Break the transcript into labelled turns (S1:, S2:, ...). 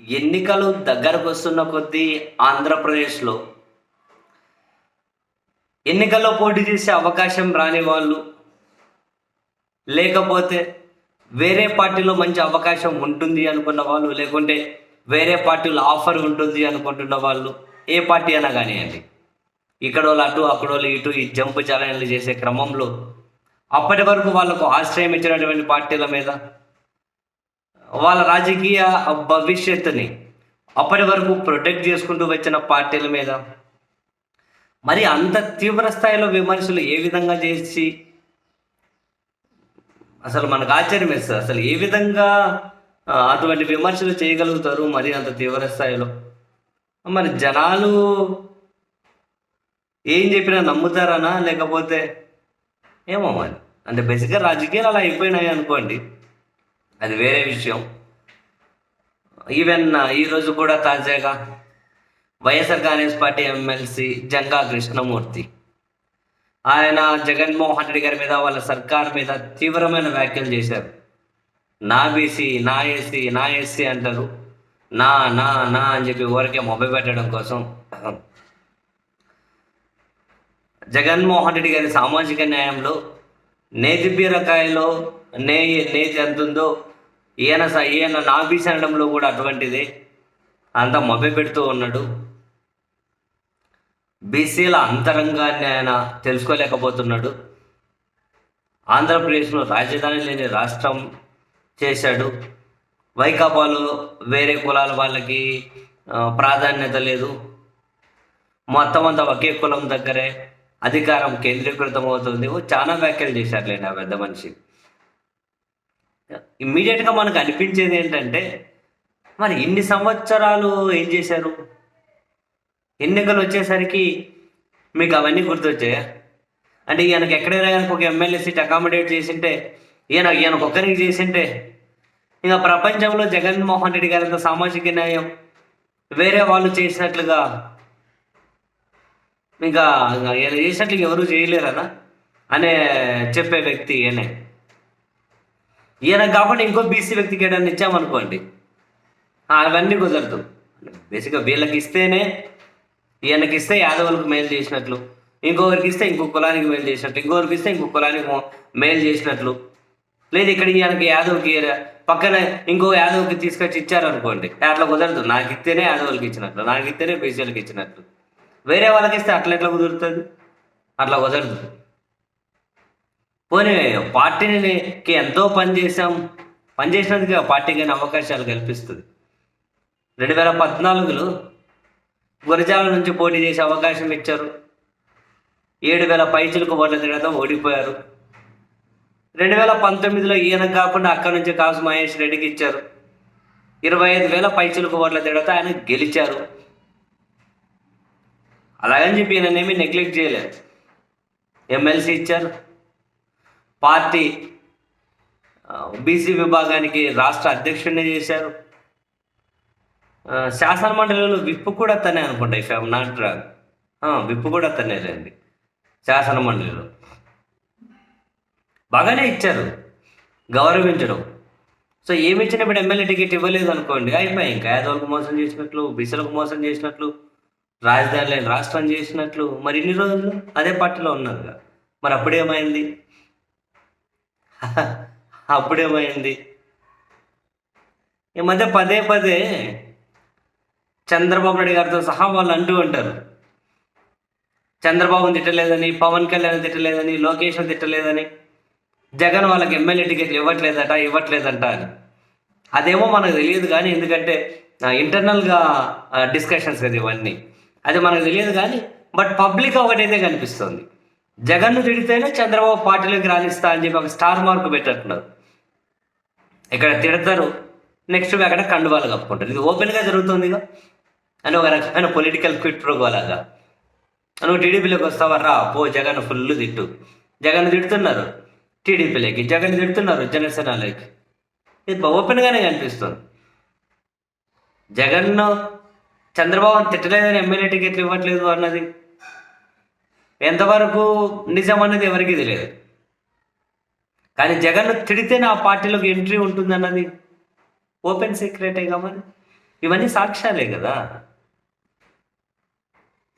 S1: ఎన్నికలు దగ్గరకు వస్తున్న కొద్దీ ఆంధ్రప్రదేశ్లో ఎన్నికల్లో పోటీ చేసే అవకాశం రాని వాళ్ళు లేకపోతే వేరే పార్టీలో మంచి అవకాశం ఉంటుంది అనుకున్న వాళ్ళు లేకుంటే వేరే పార్టీలో ఆఫర్ ఉంటుంది అనుకుంటున్న వాళ్ళు ఏ పార్టీ అయినా కానివ్వండి. ఇక్కడ వాళ్ళు అటు అక్కడ వాళ్ళు ఇటు ఈ జంప్ ఛాలెంజ్లు చేసే క్రమంలో అప్పటి వరకు వాళ్ళకు ఆశ్రయం ఇచ్చినటువంటి పార్టీల మీద వాళ్ళ రాజకీయ భవిష్యత్తుని అప్పటి వరకు ప్రొటెక్ట్ చేసుకుంటూ వచ్చిన పార్టీల మీద. మరి అంత తీవ్ర స్థాయిలో విమర్శలు ఏ విధంగా చేసి అసలు మనకు ఆశ్చర్యం వేస్తుంది. అసలు ఏ విధంగా అటువంటి విమర్శలు చేయగలుగుతారు మరి అంత తీవ్ర స్థాయిలో? మరి జనాలు ఏం చెప్పినా నమ్ముతారనా? లేకపోతే ఏమో మరి. అంటే బేసిక్గా రాజకీయాలు అలా అయిపోయినాయి అనుకోండి. అది వేరే విషయం. ఈవెన్ ఈరోజు కూడా తాజాగా YSR Congress Party MLC Janga Krishnamurthy. ఆయన జగన్మోహన్ రెడ్డి గారి మీద వాళ్ళ సర్కార్ మీద తీవ్రమైన వ్యాఖ్యలు చేశారు. నా బీసీ నా ఏసీ నా ఎస్సీ అంటారు. నా నా నా అని చెప్పి ఊరికే మొబైల్ పెట్టడం కోసం. జగన్మోహన్ రెడ్డి గారి సామాజిక న్యాయంలో నేతి బీరకాయలో నే నేతి ఎంత ఉందో ఈయన స- ఈయన నా అనడంలో కూడా అటువంటిదే. అంతా మొబైల్ పెడుతూ ఉన్నాడు. బీసీల అంతరంగాన్ని ఆయన తెలుసుకోలేకపోతున్నాడు. ఆంధ్రప్రదేశ్లో రాజధాని లేని రాష్ట్రం చేశాడు. వైకాపాలో వేరే కులాల వాళ్ళకి ప్రాధాన్యత లేదు. మొత్తం అంతా ఒకే కులం దగ్గరే అధికారం కేంద్రీకృతం అవుతుంది ఓ చాలా వ్యాఖ్యలు చేశారులేండి ఆ పెద్ద మనిషి. ఇమ్మీడియట్గా మనకు అనిపించేది ఏంటంటే మరి ఇన్ని సంవత్సరాలు ఏం చేశారు? ఎన్నికలు వచ్చేసరికి మీకు అవన్నీ గుర్తొచ్చాయా? అంటే ఈయనకి ఎక్కడైనా కనుక ఒక ఎమ్మెల్యే సీట్ అకామిడేట్ చేసింటే ఈయన ఈయనకు ఒక్కరికి చేసింటే ఇంకా ప్రపంచంలో జగన్మోహన్ రెడ్డి గారి సామాజిక న్యాయం వేరే వాళ్ళు చేసినట్లుగా ఇంకా ఈయన చేసినట్లు ఎవరు చేయలేరనా? అనే చెప్పే వ్యక్తి ఈయనే. ఈయన కాకుండా ఇంకో బీసీ వ్యక్తికి ఏదైనా ఇచ్చామనుకోండి. అవన్నీ కుదరదు. బేసిక్గా వీళ్ళకి ఇస్తేనే ఈయనకి ఇస్తే యాదవులకు మేలు చేసినట్లు ఇంకొకరికి ఇస్తే ఇంకో కులానికి మేలు చేసినట్లు ఇంకొకరికి ఇస్తే ఇంకో కులానికి మేలు చేసినట్లు. లేదు ఇక్కడ ఈయనకి యాదవ్కి పక్కన ఇంకో యాదవ్కి తీసుకొచ్చి ఇచ్చారనుకోండి అట్లా కుదరదు. నాకు ఇస్తేనే యాదవులకి ఇచ్చినట్లు నాకు ఇస్తేనే బీసీలకు ఇచ్చినట్లు. వేరే వాళ్ళకి ఇస్తే అట్లా ఎట్లా కుదురుతుంది? అట్లా కుదరదు. పోనీ పార్టీకి ఎంతో పని చేసాం పని చేసినందుకు పార్టీకి అవకాశాలు కల్పిస్తుంది. రెండు వేల పద్నాలుగులో గురజాల నుంచి పోటీ చేసే అవకాశం ఇచ్చారు. ఏడు వేల పైచులకు ఓట్ల తిరగడం ఓడిపోయారు. రెండు వేల పంతొమ్మిదిలో ఈయన కాకుండా అక్కడి నుంచి కాసు మహేష్ రెడ్డికి ఇచ్చారు. ఇరవై ఐదు వేల పైచులకు ఓట్ల తేడాతో ఆయన గెలిచారు. అలాగని చెప్పి ఈయననేమి నెగ్లెక్ట్ చేయలేదు. ఎమ్మెల్సీ ఇచ్చారు. పార్టీ బీసీ విభాగానికి రాష్ట్ర అధ్యక్షుడిని చేశారు. శాసనమండలిలో శాసన మండలిలో విప్పు కూడా తనే అనుకుంటా if I'm not wrong whip కూడా తనే రండి శాసన మండలిలో. బాగానే ఇచ్చారు గౌరవించడం. సో ఏమి ఇచ్చినా ఇప్పుడు ఎమ్మెల్యే టికెట్ ఇవ్వలేదు అనుకోండి అయిపోయి ఇంకా యాదవులకు మోసం చేసినట్లు బీసీలకు మోసం చేసినట్లు రాజధాని లేని రాష్ట్రం చేసినట్లు మరి ఇన్ని రోజులు అదే పార్టీలో ఉన్నారుగా. మరి అప్పుడేమైంది? అప్పుడేమైంది ఈ మధ్య పదే పదే చంద్రబాబు నాయుడు గారితో సహా వాళ్ళు అంటూ ఉంటారు. చంద్రబాబుని తిట్టలేదని పవన్ కళ్యాణ్ తిట్టలేదని లోకేష్ తిట్టలేదని జగన్ వాళ్ళకి ఎమ్మెల్యే టికెట్లు ఇవ్వట్లేదట ఇవ్వట్లేదంట అని. అదేమో మనకు తెలియదు కానీ ఎందుకంటే ఇంటర్నల్గా డిస్కషన్స్ కదా ఇవన్నీ. అది మనకు తెలియదు కానీ బట్ పబ్లిక్ ఒకటైతే కనిపిస్తుంది. జగన్ను తిడితేనే చంద్రబాబు పార్టీలోకి రాణిస్తా అని చెప్పి ఒక స్టార్ మార్క్ పెట్టట్టున్నారు. ఇక్కడ తిడతారు నెక్స్ట్ అక్కడ కండువాలు కప్పుకుంటారు. ఇది ఓపెన్గా జరుగుతుందిగా అని ఒక రకమైన పొలిటికల్ క్విట్ ప్రోగోలాగా నువ్వు టీడీపీలోకి వస్తావా? రా పో జగన్ ఫుల్ తిట్టు. జగన్ తిడుతున్నారు. టీడీపీలోకి జగన్ తిడుతున్నారు జనసేనలోకి. ఇది ఓపెన్గానే కనిపిస్తుంది. జగన్ చంద్రబాబు తిట్టలేదని ఎమ్మెల్యే టికెట్లు ఇవ్వట్లేదు అన్నది. ఎంతవరకు నిజం అనేది ఎవరికి తెలియదు. కానీ జగన్ తిడితేనే ఆ పార్టీలోకి ఎంట్రీ ఉంటుందన్నది ఓపెన్ సీక్రెటే కాబట్టి ఇవన్నీ సాక్ష్యాలే కదా.